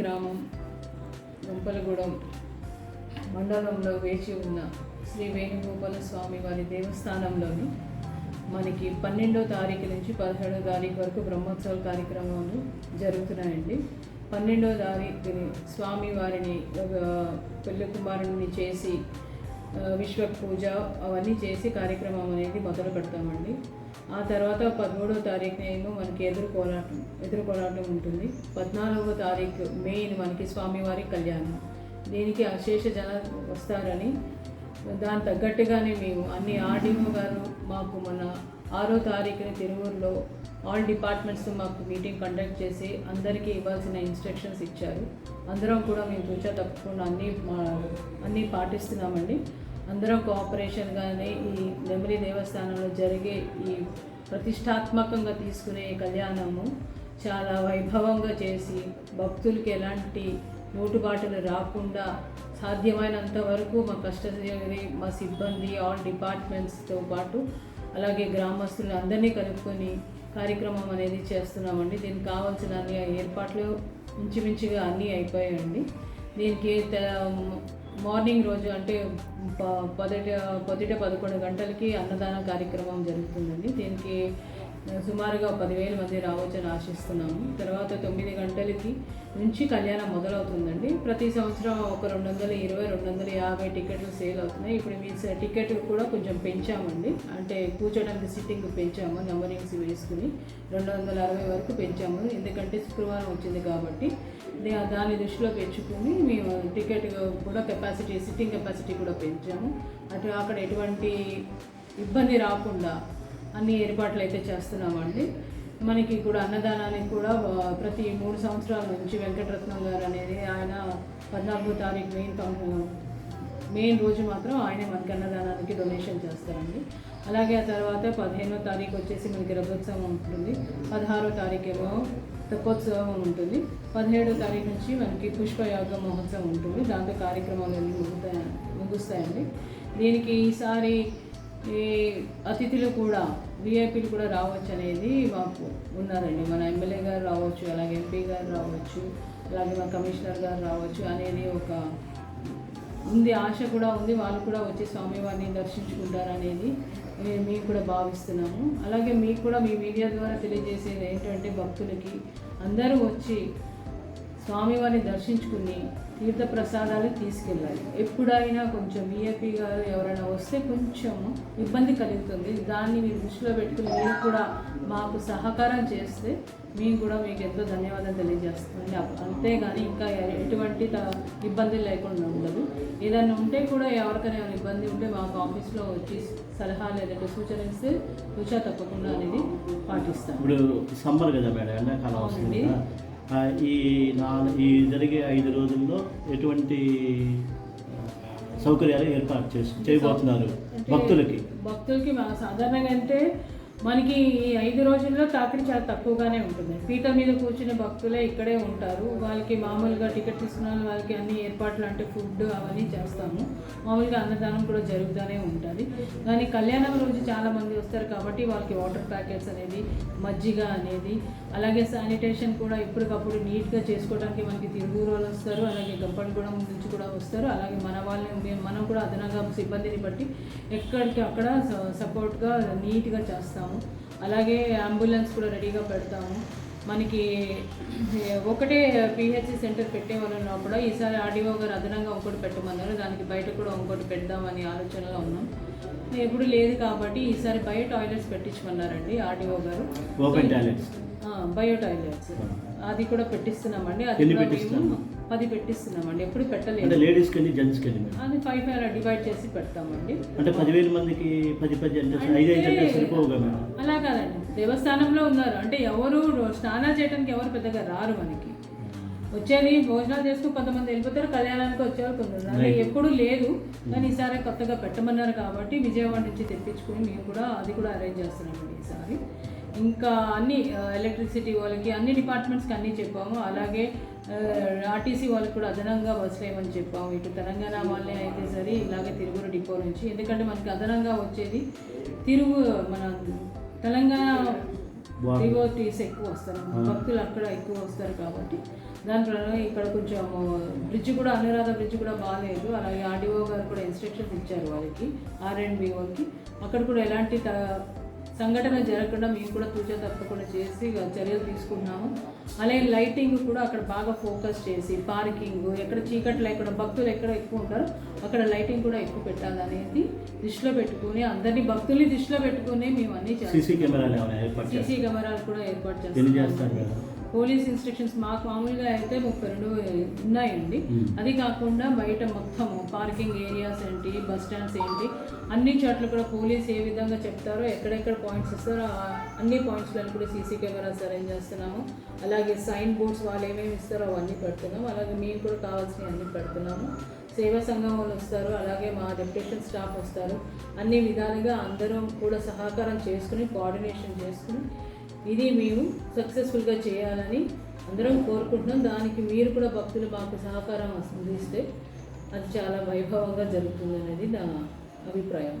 గ్రామం గుంపలగూడెం మండలంలో వేచి ఉన్న శ్రీ వేణుగోపాల స్వామి వారి దేవస్థానంలోని మనకి పన్నెండో తారీఖు నుంచి పదిహేడో తారీఖు వరకు బ్రహ్మోత్సవ కార్యక్రమాలు జరుగుతున్నాయండి. పన్నెండో తారీఖుని స్వామి వారిని ఒక పెళ్ళి కుమారుని చేసి విశ్వ పూజ అవన్నీ చేసి కార్యక్రమం అనేది మొదలు పెడతామండి. ఆ తర్వాత పదమూడవ తారీఖున ఏమో మనకి ఎదురు కోలాటం ఎదురు కోలాటం ఉంటుంది. పద్నాలుగవ తారీఖు మెయిన్ మనకి స్వామివారి కళ్యాణం. దీనికి అశేష జన వస్తారని దాని తగ్గట్టుగానే మేము అన్ని ఆర్డీఓ గారు మాకు మన ఆరో తారీఖున తిరువూరులో ఆల్ డిపార్ట్మెంట్స్ మాకు మీటింగ్ కండక్ట్ చేసి అందరికీ ఇవ్వాల్సిన ఇన్స్ట్రక్షన్స్ ఇచ్చారు. అందరం కూడా మేము కూర్చో తప్పకుండా అన్నీ మా- అన్నీ పాటిస్తున్నామండి. అందరం కోఆపరేషన్గానే ఈ నెమలి దేవస్థానంలో జరిగే ఈ ప్రతిష్టాత్మకంగా తీసుకునే కళ్యాణము చాలా వైభవంగా చేసి భక్తులకి ఎలాంటి లోటుబాటులు రాకుండా సాధ్యమైనంత వరకు మా కష్టజీవి మా సిబ్బంది ఆల్ డిపార్ట్మెంట్స్తో పాటు అలాగే గ్రామస్తులు అందరినీ కలుపుకొని కార్యక్రమం అనేది చేస్తున్నామండి. దీనికి కావాల్సిన అన్ని ఏర్పాట్లు ఇంచుమించుగా అన్నీ అయిపోయాయండి. దీనికి మార్నింగ్ రోజు అంటే ప- పొదట పొద్దుట పదకొండు గంటలకి అన్నదాన కార్యక్రమం జరుగుతుందండి. దీనికి సుమారుగా పదివేల మంది రావచ్చని ఆశిస్తున్నాము. తర్వాత తొమ్మిది గంటలకి నుంచి కళ్యాణం మొదలవుతుందండి. ప్రతి సంవత్సరం ఒక రెండు వందల ఇరవై రెండు వందల యాభై టికెట్లు సేల్ అవుతున్నాయి. ఇప్పుడు మీ టికెట్ కూడా కొంచెం పెంచామండి. అంటే కూర్చోడానికి సిట్టింగ్ పెంచాము నెంబరింగ్స్ వేసుకుని రెండు వందల అరవై వరకు పెంచాము. ఎందుకంటే శుక్రవారం వచ్చింది కాబట్టి దా- దాన్ని దృష్టిలో పెంచుకుని మేము టికెట్ కూడా కెపాసిటీ సిట్టింగ్ కెపాసిటీ కూడా పెంచాము. అటు అక్కడ ఎటువంటి ఇబ్బంది రాకుండా అన్ని ఏర్పాట్లు అయితే చేస్తున్నామండి. మనకి కూడా అన్నదానానికి కూడా ప్రతి మూడు సంవత్సరాల నుంచి వెంకటరత్నం గారు అనేది ఆయన పద్నాలుగో తారీఖు మెయిన్ మెయిన్ రోజు మాత్రం ఆయనే మనకి అన్నదానానికి డొనేషన్ చేస్తారండి. అలాగే ఆ తర్వాత పదిహేనో తారీఖు వచ్చేసి మనకి రథోత్సవం ఉంటుంది. పదహారో తారీఖు ఏమో తెప్పోత్సవం ఉంటుంది. పదిహేడో తారీఖు నుంచి మనకి పుష్పయాగ మహోత్సవం ఉంటుంది. దాంతో కార్యక్రమాలు అన్నీ ముగుతాయి ముగుస్తాయండి. దీనికి ఈసారి ఈ అతిథులు కూడా విఐపీలు కూడా రావచ్చు అనేది మాకు ఉన్నారండి మన ఎమ్మెల్యే గారు రావచ్చు అలాగే ఎంపీ గారు రావచ్చు అలాగే మా కమిషనర్ గారు రావచ్చు అనేది ఒక ఉంది ఆశ కూడా ఉంది. వాళ్ళు కూడా వచ్చి స్వామివారిని దర్శించుకుంటారనేది మేము కూడా భావిస్తున్నాము. అలాగే మీకు కూడా మీ మీడియా ద్వారా తెలియజేసేది ఏంటంటే భక్తులకి అందరూ వచ్చి స్వామివారిని దర్శించుకుని తీర్థ ప్రసాదాలు తీసుకెళ్ళాలి. ఎప్పుడైనా కొంచెం విఐపి గారు ఎవరైనా వస్తే కొంచెం ఇబ్బంది కలుగుతుంది. దాన్ని మీరు దృష్టిలో పెట్టుకుని మీరు కూడా మాకు సహకారం చేస్తే మేము కూడా మీకు ఎంతో ధన్యవాదాలు తెలియజేస్తుంది అంతేగాని ఇంకా ఎటువంటి ఇబ్బంది లేకుండా ఉండదు. ఏదైనా ఉంటే కూడా ఎవరికైనా ఏమైనా ఇబ్బంది ఉంటే మాకు ఆఫీస్లో వచ్చి సలహా లేదంటే సూచన ఇస్తే సూచన తప్పకుండా అనేది పాటిస్తాం. ఇప్పుడు సమ్మర్ కదా మేడం ఎండాకాలం ఈ నా ఈ జరిగే ఐదు రోజుల్లో ఎటువంటి సౌకర్యాలు ఏర్పాటు చేసి చేయబోతున్నారు భక్తులకి? భక్తులకి సాధారణంగా అంటే మనకి ఈ ఐదు రోజుల్లో తాకిడి చాలా తక్కువగానే ఉంటుంది. పీఠ మీద కూర్చునే భక్తులే ఇక్కడే ఉంటారు. వాళ్ళకి మామూలుగా టికెట్ తీసుకున్న వాళ్ళకి అన్ని ఏర్పాట్లు అంటే ఫుడ్ అవన్నీ చేస్తాము. మామూలుగా అన్నదానం కూడా జరుగుతూనే ఉంటుంది. కానీ కళ్యాణం రోజు చాలా మంది వస్తారు కాబట్టి వాళ్ళకి వాటర్ ప్యాకెట్స్ అనేది మజ్జిగ అనేది అలాగే శానిటేషన్ కూడా ఎప్పటికప్పుడు నీట్గా చేసుకోవడానికి మనకి తిరుగు వాళ్ళు వస్తారు. అలాగే గంపలగూడెం నుంచి కూడా వస్తారు. అలాగే మన వాళ్ళని మనం కూడా అదనంగా సిబ్బందిని బట్టి ఎక్కడికి అక్కడ సపోర్ట్గా నీట్గా చేస్తాము. అలాగే అంబులెన్స్ కూడా రెడీగా పెడతాము. మనకి ఒకటే పిహెచ్సి సెంటర్ పెట్టే వాళ్ళు ఉన్నప్పుడు ఈసారి ఆర్డీఓ గారు అదనంగా ఇంకోటి పెట్టమన్నారు. దానికి బయట కూడా ఇంకోటి పెడదామని ఆలోచనలో ఉన్నాం. ఎప్పుడు లేదు కాబట్టి ఈసారి బయట టాయిలెట్స్ పెట్టించమన్నారండి ఆర్డీఓ గారు. Open toilets bio toilets. అది కూడా పెట్టిస్తున్నామండి. అది కూడా మేము? పది పెట్టిస్తున్నామండి ఎప్పుడు పెట్టలేదు. లేడీస్కి వెళ్ళి జెంట్స్కి వెళ్ళి మేడం? అది ఫైవ్ ఫైవ్ అలా డివైడ్ చేసి పెడతామండి. అంటే పదివేల మందికి పది పది అంటే ఐదు ఐదు అంటే సరిపోవుగా మేడం? అలా కాదండి. దేవస్థానంలో ఉన్నారు. అంటే ఎవరు స్నానాలు చేయడానికి ఎవరు పెద్దగా రారు మనకి. వచ్చేది భోజనాలు చేసుకుని కొంతమంది వెళ్ళిపోతారు కళ్యాణానికి వచ్చేవారు Right. ఎప్పుడు లేదు. కానీ ఈసారి కొత్తగా పెట్టమన్నారు కాబట్టి విజయవాడ నుంచి తెప్పించుకుని మేము కూడా అది కూడా అరేంజ్ చేస్తున్నామండి ఈసారి. ఇంకా అన్ని ఎలక్ట్రిసిటీ వాళ్ళకి అన్ని డిపార్ట్మెంట్స్కి అన్నీ చెప్పాము. అలాగే ఆర్టీసీ వాళ్ళకి కూడా అదనంగా బస్సులు ఏమని చెప్పాము. ఇటు తెలంగాణ వాళ్ళే అయితే సరే ఇలాగే తిరుగురు డిపో నుంచి. ఎందుకంటే మనకి అదనంగా వచ్చేది తిరుగు మన తెలంగాణ డివోటీస్ ఎక్కువ వస్తారు. భక్తులు అక్కడ ఎక్కువ వస్తారు కాబట్టి దాని ప్రకారం ఇక్కడ కొంచెం బ్రిడ్జ్ కూడా అనురాధ బ్రిడ్జ్ కూడా బాగాలేదు. అలాగే ఆర్డీఓ గారు కూడా ఇన్స్ట్రక్షన్స్ ఇచ్చారు వాళ్ళకి ఆర్ అండ్ బి వాళ్ళకి. అక్కడ కూడా ఎలాంటి సంఘటన జరగకుండా మేము కూడా తూచా తప్పకుండా చేసి చర్యలు తీసుకున్నాము అలాగే లైటింగ్ కూడా అక్కడ బాగా ఫోకస్ చేసి పార్కింగ్ ఎక్కడ చీకట్లు ఎక్కడ భక్తులు ఎక్కడ ఎక్కువ ఉంటారో అక్కడ లైటింగ్ కూడా ఎక్కువ పెట్టాలనేది దృష్టిలో పెట్టుకుని అందరినీ భక్తుల్ని దృష్టిలో పెట్టుకుని మేము అన్నీ సీసీ కెమెరాలు కూడా ఏర్పాటు చేస్తాం పోలీస్ ఇన్స్ట్రక్షన్స్ మాకు మామూలుగా అయితే ముప్పై రెండు ఉన్నాయండి. అది కాకుండా బయట మొత్తం పార్కింగ్ ఏరియాస్ ఏంటి బస్ స్టాండ్స్ ఏంటి అన్ని చోట్ల కూడా పోలీస్ ఏ విధంగా చెప్తారో ఎక్కడెక్కడ పాయింట్స్ ఇస్తారో అన్ని పాయింట్స్లను కూడా సీసీ కెమెరాస్ అరేంజ్ చేస్తున్నాము. అలాగే సైన్ బోర్డ్స్ వాళ్ళు ఏమేమి ఇస్తారో అవన్నీ పెడుతున్నాము. అలాగే మేము కూడా కావాల్సినవి అన్నీ పెడుతున్నాము. సేవా సంఘం వాళ్ళు వస్తారు అలాగే మా డెప్యుటేషన్ స్టాఫ్ వస్తారు. అన్ని విధాలుగా అందరం కూడా సహకారం చేసుకుని కోఆర్డినేషన్ చేసుకుని ఇది మేము సక్సెస్ఫుల్గా చేయాలని అందరం కోరుకుంటున్నాం. దానికి మీరు కూడా భక్తులు మాకు సహకారం అందిస్తే అది చాలా వైభవంగా జరుగుతుంది అనేది నా అభిప్రాయం.